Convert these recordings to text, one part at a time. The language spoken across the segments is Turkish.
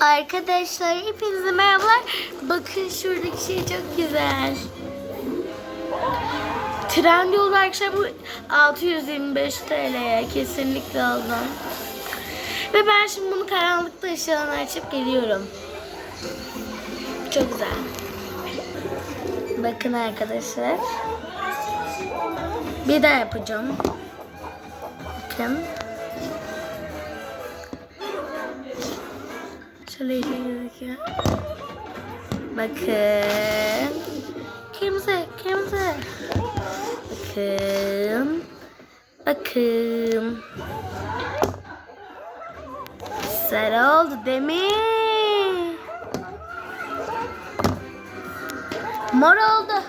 Arkadaşlar hepinize merhabalar. Bakın şuradaki şey çok güzel. Trendyol arkadaşlar bu 625 TL'ye kesinlikle aldım. Ve ben şimdi bunu karanlıkta ışığını açıp geliyorum. Çok güzel. Bakın arkadaşlar. Bir daha yapacağım. Bakın. Şöyle gözüküyor. Bakın. Kırmızı, kırmızı. Bakın. Bakın. Sarı oldu değil mi? Mor oldu.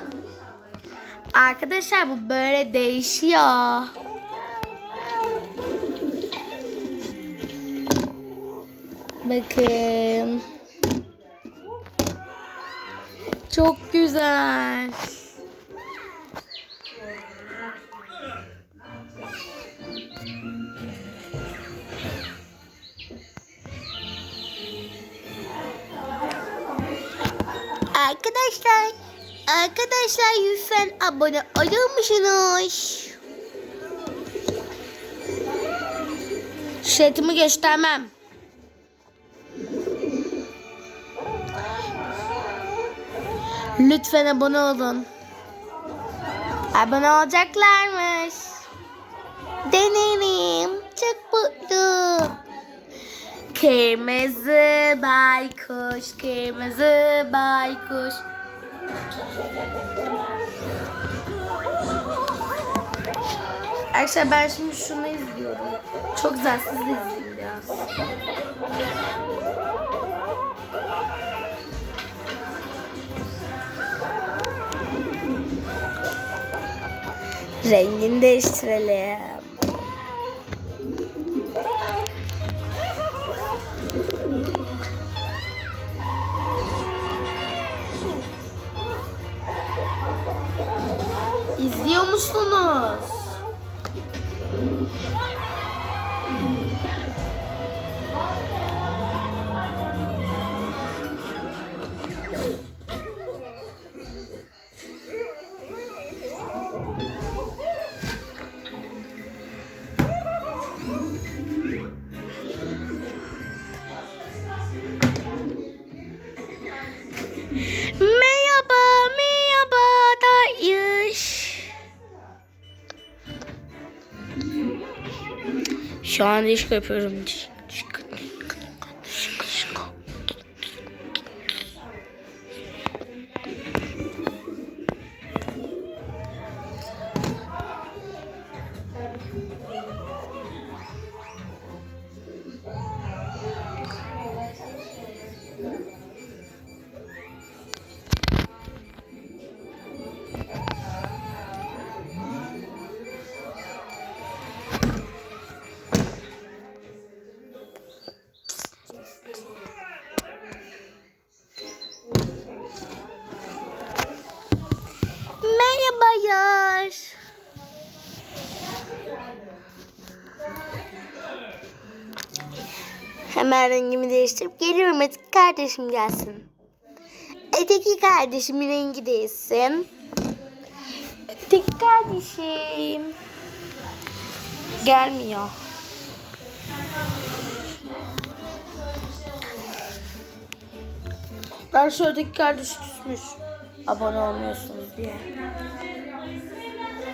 Arkadaşlar bu böyle değişiyor. Bakın. Çok güzel. Arkadaşlar, arkadaşlar lütfen abone olur musunuz? Şetimi göstermem. Lütfen abone olun. Abone olacaklarmış. Denerim. Çok mutlu. Kırmızı baykuş, kırmızı baykuş. Arkadaşlar ben şimdi şunu izliyorum. Çok güzel siz de izleyin Rengini değiştirelim. İzliyor musunuz? Merhaba, merhaba Dayış. Şu an iş yapıyorum. Merhabalar. Hemen rengimi değiştirip geliyorum. Öteki kardeşim gelsin. Öteki kardeşimin rengi değişsin. Öteki kardeşim. Gelmiyor. Ben şu öteki kardeş küsmüş. Abone olmuyorsunuz diye. Коли сина, де